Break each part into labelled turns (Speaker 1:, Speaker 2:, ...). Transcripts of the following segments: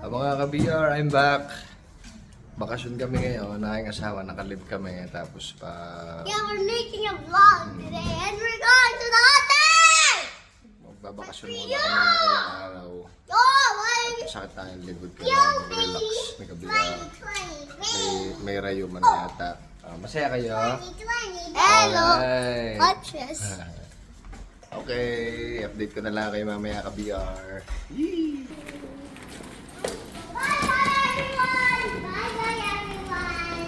Speaker 1: Ah, mga ka-BR, I'm back. Bakasyon kami ngayon, aking asawa, nakalib kami. Tapos pa...
Speaker 2: Yeah, we're making a vlog today and we're going to the hotel!
Speaker 1: Magbabakasyon muna kami ng ilang araw.
Speaker 2: Oh?
Speaker 1: Sakit tayo ng likod ko.
Speaker 2: Yo,
Speaker 1: Relax. May kabila.
Speaker 2: 2020!
Speaker 1: May, may rayuman na yata. Ah, masaya kayo?
Speaker 2: 2020! Hello!
Speaker 1: Alright.
Speaker 2: Watch this.
Speaker 1: Okay, update ko na lang kayo mamaya ka-BR. Yee!
Speaker 2: Bye-bye, everyone! Bye-bye, everyone!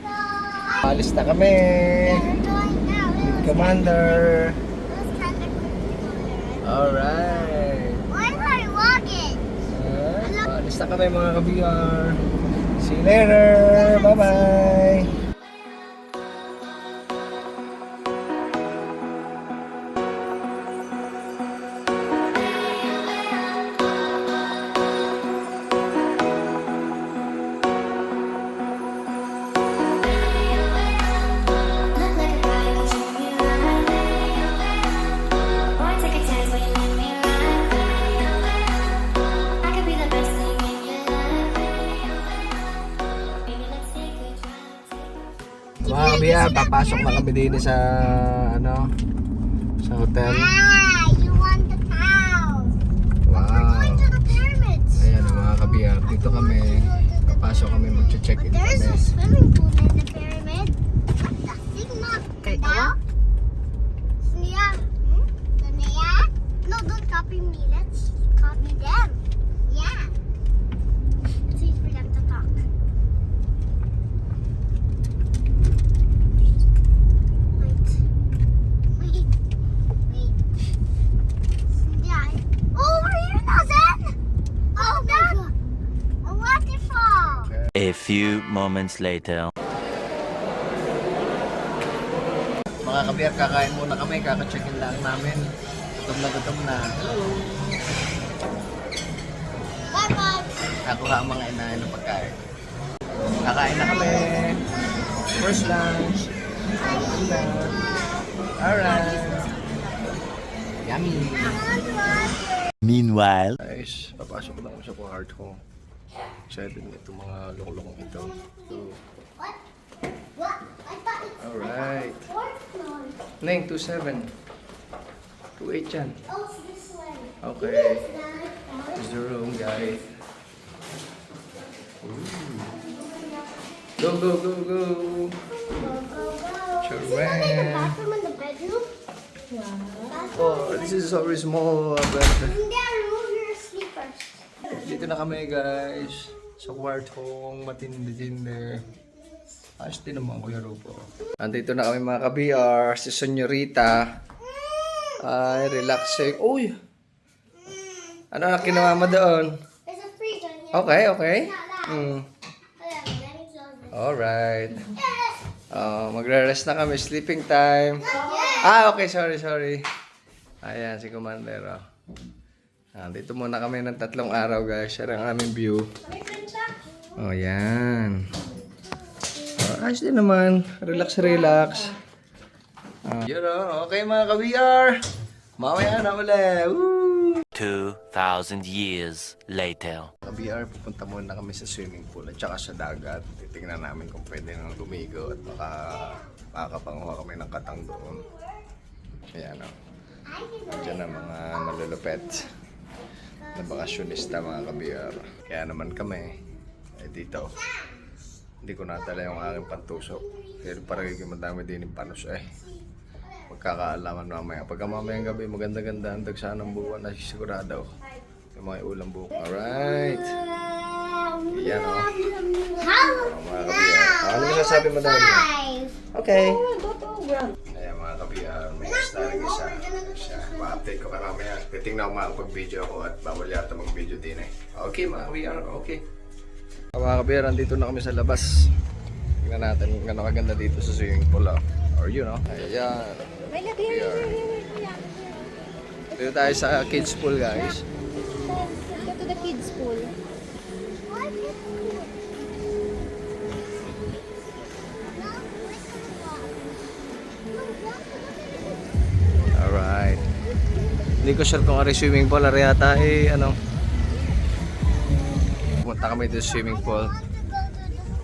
Speaker 2: Bye!
Speaker 1: Alis na kami! Commander! Alright!
Speaker 2: Am I walking?
Speaker 1: Uh, alis na kami mga ka-BR. See you later! Bye-bye! Kami din sa ano sa hotel.
Speaker 2: Ah, you want the cow? We're
Speaker 1: Wow!
Speaker 2: going to the pyramids.
Speaker 1: Ayan mga ka-BR, dito kami. Papasok kami, mag-check-in
Speaker 2: There's
Speaker 1: kami.
Speaker 2: a swimming pool in the pyramid. The Sigma.
Speaker 3: Kay-
Speaker 2: Now? Snia. Hmm? Snia? No, don't copy me. Let's copy them. Yeah. It's easy for them to talk. Wait. Wait. Wait. Snia. Oh, we're here now, Zen! Oh, God. A waterfall.
Speaker 4: A few moments later.
Speaker 1: Mga ka-BR, kakain muna kami, kaka-check-in lang namin. Gutom na gutom na.
Speaker 2: Bye-bye.
Speaker 1: Nakuha ang mga inahin ng pagkain. Kakain na kami. First lunch. Alright. Yummy.
Speaker 4: Meanwhile.
Speaker 1: Guys, papasok na kami sa heart ko. Excited na itong mga longlong ito. So, alright. Neng, 27. 28 yan.
Speaker 2: This.
Speaker 1: Okay.
Speaker 2: Not.
Speaker 1: Here's the room, guys. Ooh. Go, go, go, go.
Speaker 2: Is bedroom?
Speaker 1: Oh, this is small.
Speaker 2: Hindi, remove your slippers.
Speaker 1: Dito na kami, guys. Sa kwartong matindi-tindi. Ayos din naman, Kuya Rupo. Andito na kami mga ka-BR. Si Senyorita. Ay, relaxing. Uy! Ano na kinuha mo doon? Okay, okay. Mm.
Speaker 2: It.
Speaker 1: Alright. Oh, magre-rest na kami. Sleeping time. Ah, okay. Sorry, sorry. Ayan, si Commander. Oh. Ah, dito muna kami ng tatlong araw, guys. Share ang aming view. Oh, yan. Oh, ayos din naman. Relax, relax. Ah, yun oh. Okay, mga ka-VR. Mamaya na uli. Woo!
Speaker 4: 2,000 years later.
Speaker 1: Ka-VR, pupunta muna kami sa swimming pool at saka sa dagat. Titingnan namin kung pwede nang lumigo at baka makakapanguha kami ng katang doon. Ayan o. Diyan ang mga malulupet na bakasyonista mga ka-VR. Kaya naman kami, eh dito, hindi ko natala yung aking pantusok. Pero parang madami din yung panos eh. Magkakaalaman mamaya. Pagka mamayang gabi, maganda-ganda ang dagsa ng buwan na sigurado. Yung mga ulam buko. Alright. Yan o. Oh, mga kabiyar. Ano mo doon?
Speaker 2: Five.
Speaker 1: Okay. Mga kabiyar, may starring isa. Siya, ma-update ko ka mamaya. Titingnan ko makapag-video ako at bawal yata mag-video din eh. Okay mga kabiyar, okay. Mga kabiyar, andito na kami sa labas. Tingnan natin kung gano'ng kaganda dito sa swimming pool. Oh. Or you know. Ayan.
Speaker 3: May lagyan
Speaker 1: We are. Dito tayo sa kids pool guys. Hindi ko sure kung ano yung swimming pool. Ari yata eh, ano. Pumunta kami dito swimming pool.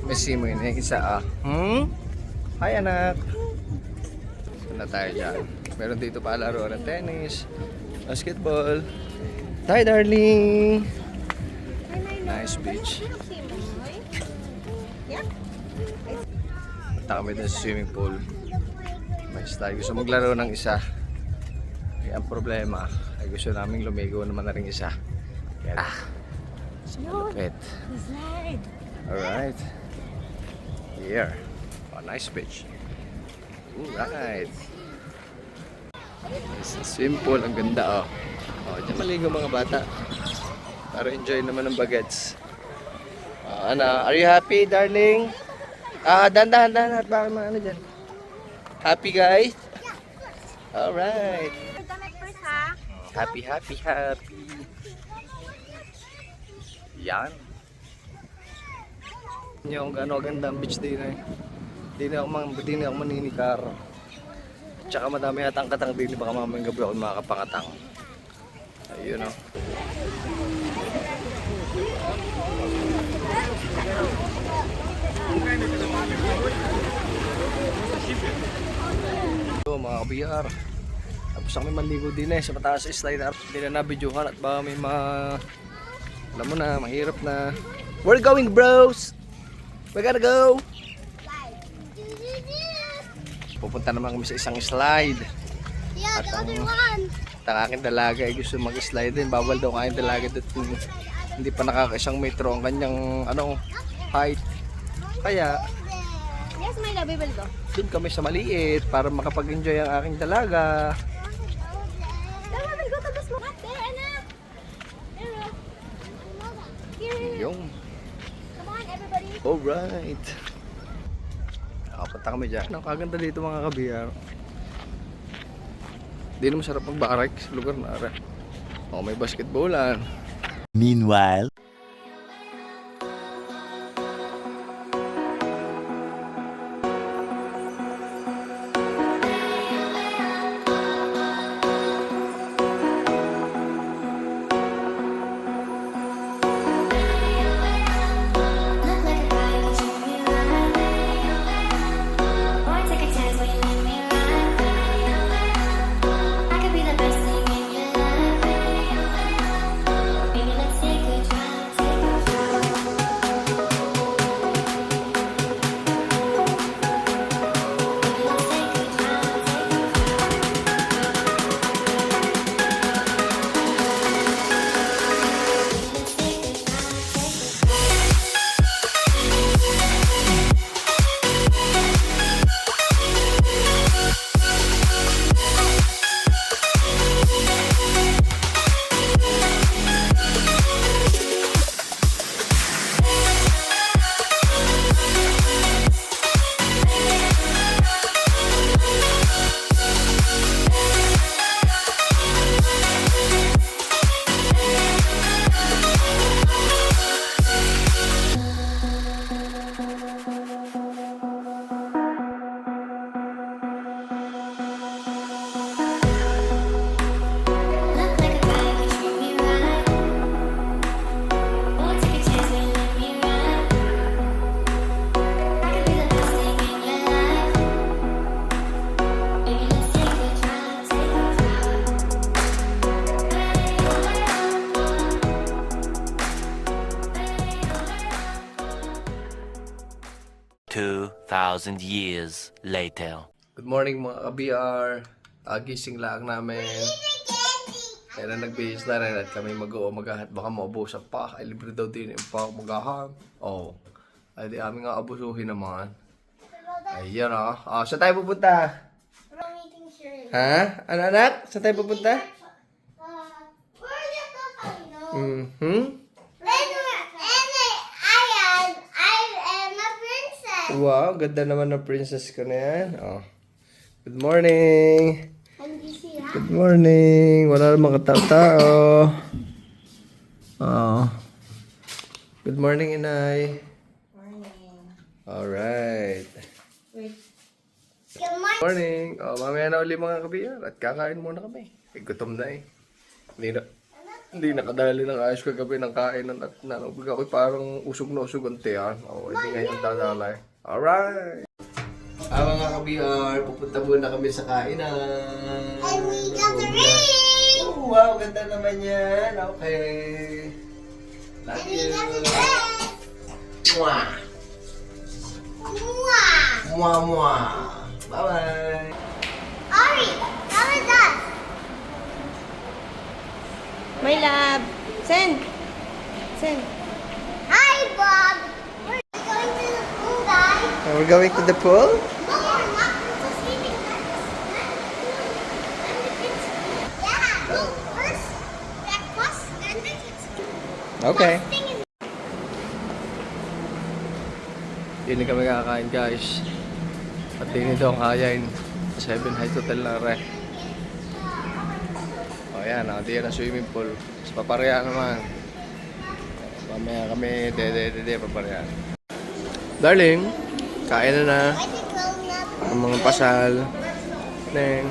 Speaker 1: May simo yun. Yung isa ah. Hmm? Hi anak. Punta tayo dyan. Meron dito pa laro ng tennis, basketball. Hi darling! Nice beach. Punta kami dun sa swimming pool. May style. Gusto maglaro ng isa. Ang problema ay gusto namin lumigo naman na rin isa. Kaya ah, lupit. Alright. Here. Oh, nice beach. Alright. Nice swimming pool. Ang ganda oh. Oh, dyan maligo mga bata. Para enjoy naman ng bagets. Ah, ano, are you happy, darling? Ah, dahan-dahan, dahan at baka mga ano dyan. Happy, guys? Alright. Happy, happy, happy. Yan. Yung ano, ganda ang beach din eh. Di na ako, mang, di na ako maninikar. Tsaka madami atang katang din, baka mamayang gabi ako makakapangatang. Ayun oh. Ito mga kabiyar. Tapos kami maligo din eh sa mataas sa slide up. Hindi na nabidyohan at baka may mga... Alam mo na, mahirap na. We're going bros! We gotta go! Pupunta naman kami sa isang slide.
Speaker 2: Yeah,
Speaker 1: At ang-. At ang aking dalaga ay gusto mag-slide din. Bawal daw ang aking dalaga dito. Hindi pa nakakaisang metro ang kanyang ano, height. Kaya
Speaker 3: Yes, will go.
Speaker 1: doon kami sa maliit para makapag-enjoy ang aking dalaga.
Speaker 3: Tara, we will go to the small Ate, anak.
Speaker 1: Yung.
Speaker 3: Come on, everybody.
Speaker 1: Alright. Nakapunta kami dyan. Ang kaganda dito mga kabiyar. Hindi na masarap magbarak sa lugar na ara. O may basketballan.
Speaker 4: Meanwhile. 2,000 years later.
Speaker 1: Good morning mga ka-BR. Uh, gising lang namin. Kaya na nagbihis na rin at kami mag-uo maghahat. Baka maubusan pa. Ay libre daw din yung pa maghahat. Oh. Ay di aming aabusuhin naman. Ayan ah. Oh. oh, saan tayo pupunta? Ha? Ano anak? Saan tayo pupunta? Mm-hmm. Wow, ganda naman ng princess ko na yan. Oh. Good morning. Good morning. Wala namang katao-tao. Oh. Good morning, Inay.
Speaker 2: Morning.
Speaker 1: Alright.
Speaker 2: Good morning.
Speaker 1: Morning. Oh, mamaya na uli mga kabiyan. At kakain muna kami. Eh, gutom na eh. Hindi na, hindi nakadali ng ayos kagabi ng kainan at nanubig ako parang usog na usog ang tiyan. Oo, hindi ngayon dadalay. Alright! Ah, mga ka-BR, pupunta muna kami sa kainan.
Speaker 2: And we got the ring!
Speaker 1: Oh, wow, ganda naman yan. Okay. Love
Speaker 2: And we
Speaker 1: you.
Speaker 2: got the dress!
Speaker 1: Mwah!
Speaker 2: Mwah!
Speaker 1: Mwah, mwah. Bye-bye.
Speaker 2: Ari, how is that?
Speaker 3: My love. Send. Send.
Speaker 2: Hi, Bob! We're going to the pool, guys.
Speaker 1: We're going to the pool? Okay. Hindi kami kakain guys. At din ito ang kayain. Seven Heights Hotel na re. O yan, oh, diyan ang swimming pool. Sa papareha naman. Mamaya kami, dede, dede, papareha. Darling, kain na na. Ang mga pasal. Neng.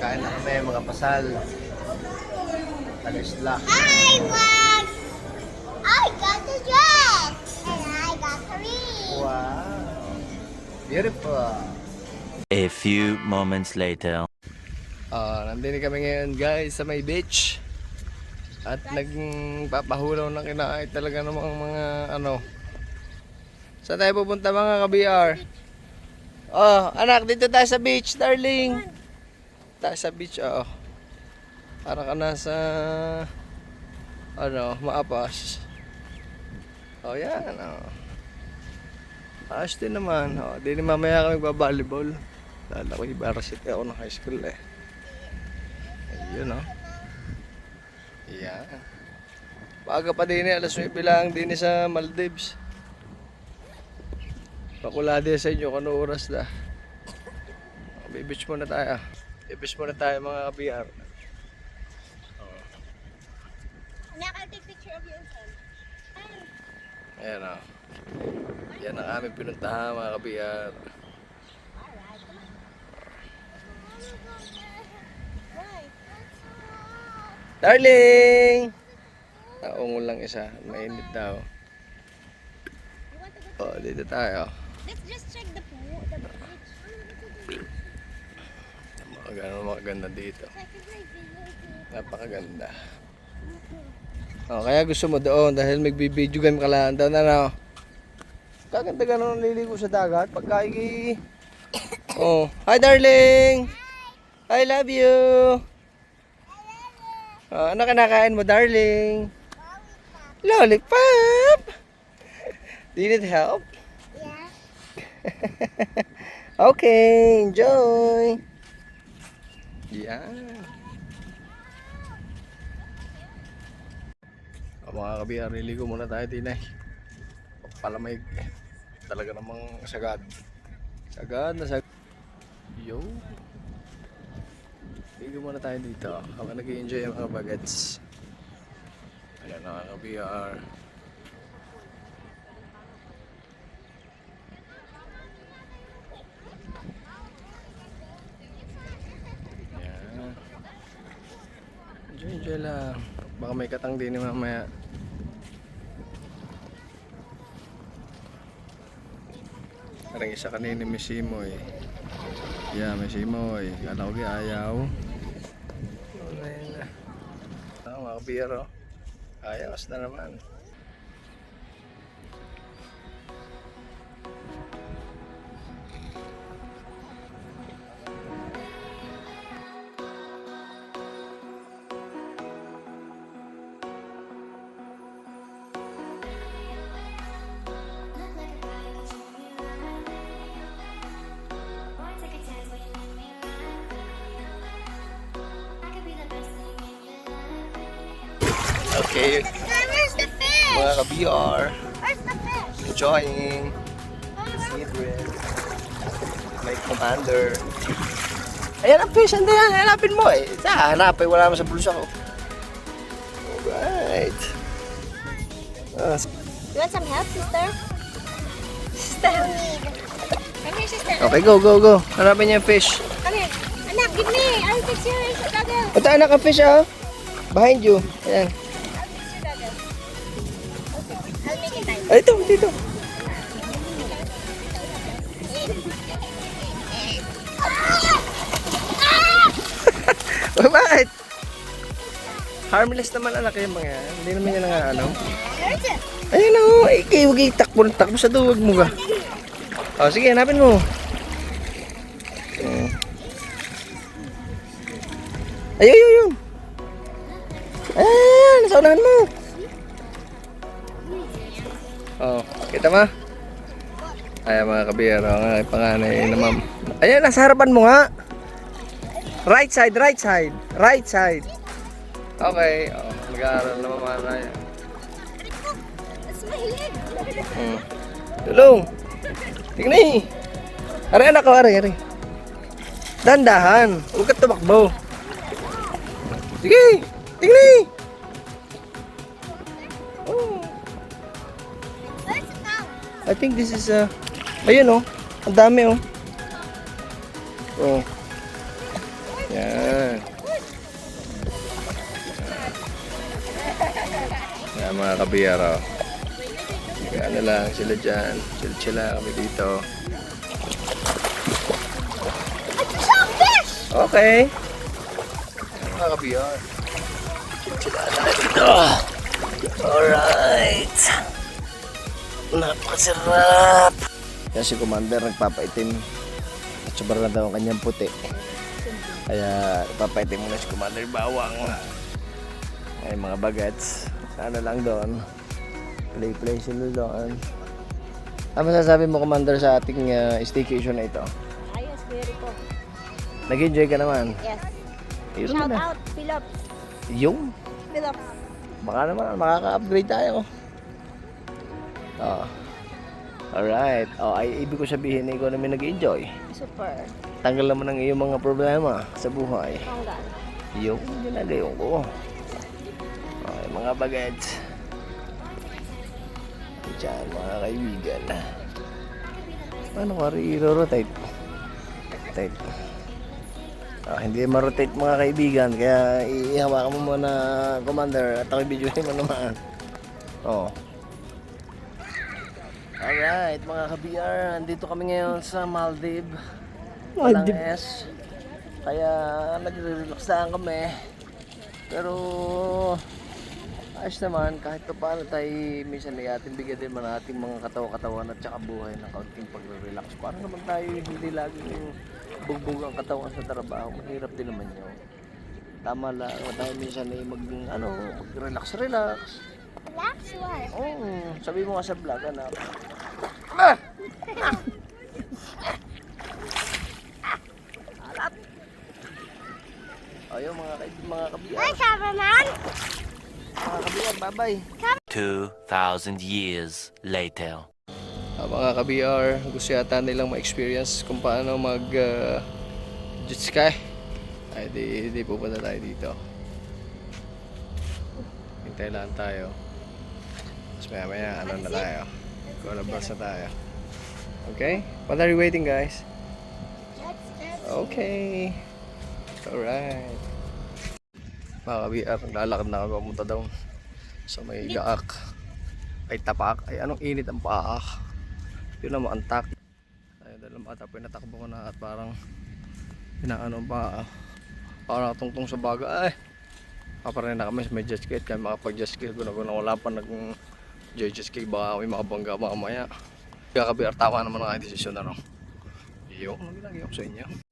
Speaker 1: Kain na kami, mga pasal. Tagisla.
Speaker 2: Hi, Bob! I got the dress! And I got the ring!
Speaker 1: Wow. Beautiful.
Speaker 4: A few moments later.
Speaker 1: Ah, nandini kami ngayon guys sa may beach. At nagpapahulaw ng kinain talaga ng mga, mga ano. Saan tayo pupunta mga ka-BR? Oh, anak, dito tayo sa beach, darling. Tayo sa beach, oh. Para ka nasa ano, maapas. Oh, yan, oh. Ayos din naman. Oh, di ni mamaya kami magbabalibol. Lala ko ibarasite ako ng high school eh. Ayun oh. Yan. Paga pa din eh, alas 9 lang din eh sa Maldives. Pakulade sa inyo kung ano oras na. Bibitch muna tayo. Bibitch muna tayo mga ka-BR.
Speaker 3: Anak, I'll take picture of you send.
Speaker 1: Ayan oh. Yan ang aming pinuntahan mga ka-BR. Darling! Naungol lang isa. Mainit daw. Oh, dito tayo.
Speaker 3: Just check the pool, the beach.
Speaker 1: Maganda, maganda dito. Napakaganda. Oh, kaya gusto mo doon dahil magbibideo game ka lang doon ano. Kaganda ganun ang liligo sa dagat pagka i- Oh, hi darling. I love you. Oh, ano kinakain mo darling? Lollipop. Do you need help? Okay, enjoy. Yan. O mga kabiyar, liligo muna tayo eh. Palamig. Talaga namang sagad. Sagad na sagad. Yo. Ligo muna tayo dito. Habang nag-enjoy ang mga bagets. Ayan na mga kabiyar. Yan. Enjoy lang. Baka may katang din ni mamaya. Parang isa kanina may simoy. Yeah, may simoy. Kala ko ayaw. Ayun na. Ah, mga kabiro. Ayos na naman. Okay,
Speaker 2: Where's the fish?
Speaker 1: mga ka-BR.
Speaker 2: Where's the fish?
Speaker 1: Enjoying. Secret. May commander. Ayan ang fish, hindi yan. Hanapin mo eh. Sa hanapin, wala naman sa bulsa ko. Alright. Ah,
Speaker 3: You want some help, sister? Sister. Come here, sister.
Speaker 1: okay, go, go, go. Hanapin niya yung fish.
Speaker 3: Come here. Anak, give me. I'll fix your goggles.
Speaker 1: Ito anak ka fish oh. Behind you. Ayan. Ay, ito, dito. Bakit? Harmless naman anak yung mga. Hindi naman yan nga ano. Ayun na oh. Ay, huwag takbo takbo sa duwag mo ka. Oh, sige, hanapin mo. Ayun, ayun, ayun. Ayan, nasa unahan mo. Oh, kita mo? Ayan mga kabiyero, ang panganay na ma'am. Ayan, nasa harapan mo nga. Right side, right side. Right side. Okay, oh, mag-aaral na yan.
Speaker 2: That's my leg.
Speaker 1: Hmm. Tulong. Tingnan eh. Aray anak ko, aray, aray. Dandahan. Huwag ka tumakbo. Sige. Tingnan eh. I think this is uh, ayun oh. Ang dami oh. Oh. Yan. Yan mga kabiyaro. Kaya ano lang sila dyan. Chill-chill lang kami dito.
Speaker 2: A.
Speaker 1: Okay. Yan mga kabiyar. Chill-chill lang tayo dito. Alright. Napakasarap. Yan si Commander nagpapaitim. At sobrang na daw ang kanyang puti. Kaya nagpapaitim muna si Commander Bawang. Ay mga bagets. Ano lang doon. Play play sila doon. Ano masasabi mo Commander sa ating uh, staycation na ito?
Speaker 3: Ayos, very po.
Speaker 1: Nag-enjoy ka naman.
Speaker 3: Yes.
Speaker 1: Ayos
Speaker 3: Shout out, Philips.
Speaker 1: Yung
Speaker 3: Philips.
Speaker 1: Baka naman, makaka-upgrade tayo. Oh. Alright. Oh, ay ibig ko sabihin na ikaw namin nag-enjoy.
Speaker 3: Super.
Speaker 1: Tanggal naman ang iyong mga problema sa buhay.
Speaker 3: Tanggal.
Speaker 1: Yung ginagayon ko. Okay, mga bagets. Diyan, mga kaibigan. Paano ko i-rotate? Rotate. Ah, hindi ma-rotate mga kaibigan, kaya ihawakan mo muna, Commander, at ako video mo naman. Oh. Alright, mga ka-BR, andito kami ngayon sa Maldives. Walang S. Kaya nagre-relax lang kami. Pero ayos naman kahit pa paano tayo minsan ay ating bigyan din man ating mga katawa-katawan at saka buhay ng kaunting pagre-relax. Para naman tayo hindi laging bugbog ang katawan sa trabaho. Mahirap din naman yun. Tama lang tayo minsan ay mag ano, mag-relax-relax.
Speaker 2: Relax what?
Speaker 1: Oh, sabi mo nga sa vlog ano. Ah! Alap. Ayun mga kaib- mga kabiyan.
Speaker 2: Hi, cameraman.
Speaker 1: Mga kabiyan, bye-bye.
Speaker 4: 2,000 years later.
Speaker 1: Ah, mga ka-BR, gusto yata nilang ma-experience kung paano mag uh, jet ski. Ay, di, di pupunta tayo dito. Hintay lang tayo. Tapos maya maya, ano na tayo. Colabas na tayo. Okay? What are you waiting, guys? Okay. Alright. Mga ka-BR, naglalakad na ako pumunta daw sa may gaak. Ay tapak. Ay anong init ang paak. Yun ang maantak. Ay dalam ata pinatakbo ko na at parang inaano pa parang tungtong sa baga ay paparin na kami sa may jet ski at kami makapag jet ski kung na wala pa nag jet ski baka kami makabangga mamaya. Kaya kabi tama naman ang aking desisyon na rin yun ano ginagawa ko sa inyo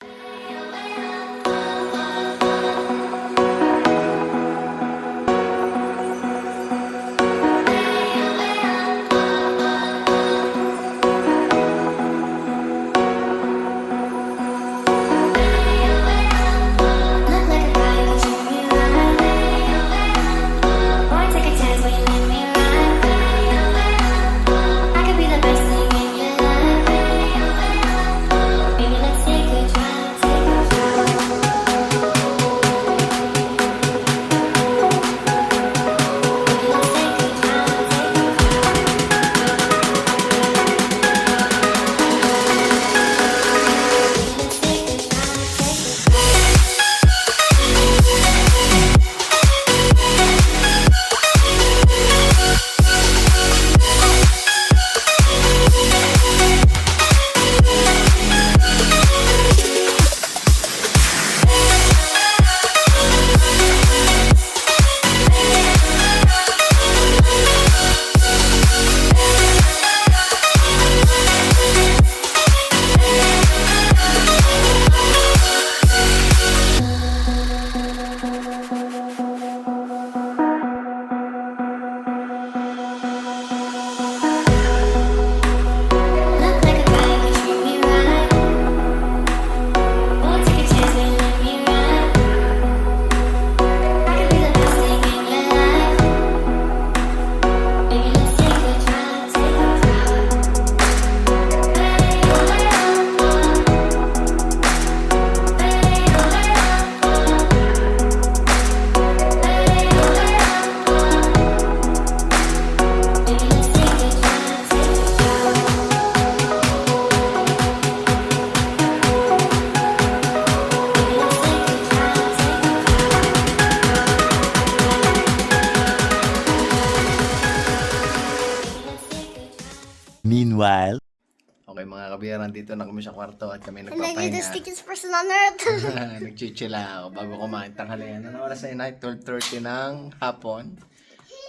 Speaker 1: kabiyar, nandito na kami sa kwarto at kami
Speaker 2: And then you're the
Speaker 1: nagpapahinga.
Speaker 2: stickiest person on earth.
Speaker 1: Nagchichila ako bago kumain tanghalian. Ano oras na night? 12.30 ng hapon.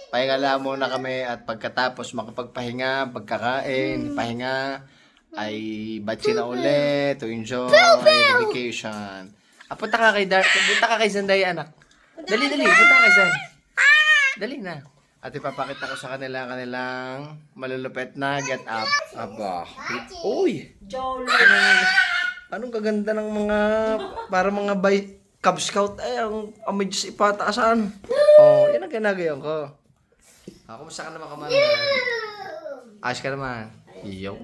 Speaker 1: Pahinga lang muna kami at pagkatapos makapagpahinga, pagkakain, pahinga, ay batsi na ulit to enjoy the vacation. Ah, punta ka kay Dar punta ka kay Zanday, anak. Dali, dali, punta ka kay Zan. Dali na. At ipapakita ko sa kanila kanilang malulupet na get up. Aba. Uy! Anong, anong kaganda ng mga para mga bay Cub Scout ay ang amoy Diyos ipataasan. Oh, yan ang ginagayon ko. Ah, kumusta ka naman Commander? Ayos ka naman. Iyo.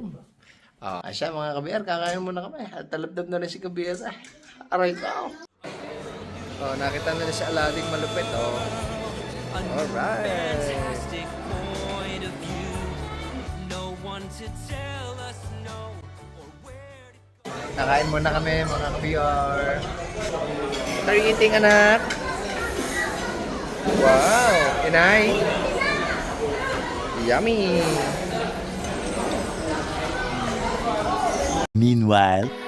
Speaker 1: Ah, asya mga kabiyar, kakain muna kami. At talabdab na rin si kabiyar. Ay, aray ko. Oh, nakita na rin si Alading malupit, oh. Alright.
Speaker 4: Fantastic point of view. No one to tell us no or where to
Speaker 1: Nakain muna kami mga. What are you eating, anak? Wow! Inay! Yummy!
Speaker 4: Meanwhile.